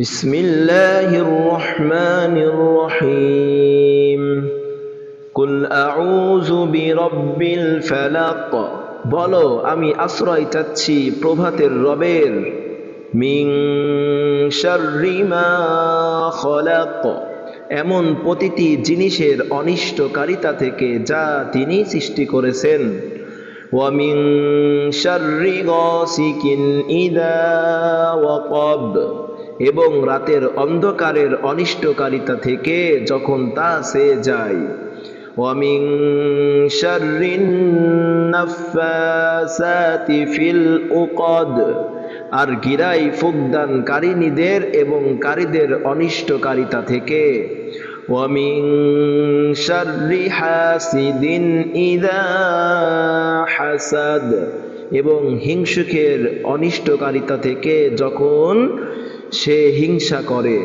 بسم الله الرحمن الرحيم قل أعوذ برب الفلق বলো আমি আশ্রয় চাচ্ছি প্রভাতের রবের মিং শাররি মা খলাক এমন প্রতিটি জিনিসের অনিষ্টকারিতা থেকে যা তিনি সৃষ্টি করেছেন ومن شر غاسق إذا وقب এবং রাতের অন্ধকারের অনিষ্টকারিতা থেকে যখন তা সে যায় ومن شر النفاثات في العقد আর গিরাই ফুকদানকারিনীদের এবং কারীদের অনিষ্টকারিতা থেকে ومن شر حاسد إذا হাসাদ এবং হিংসুকের অনিষ্টকারিতা থেকে যখন সে হিংসা করে।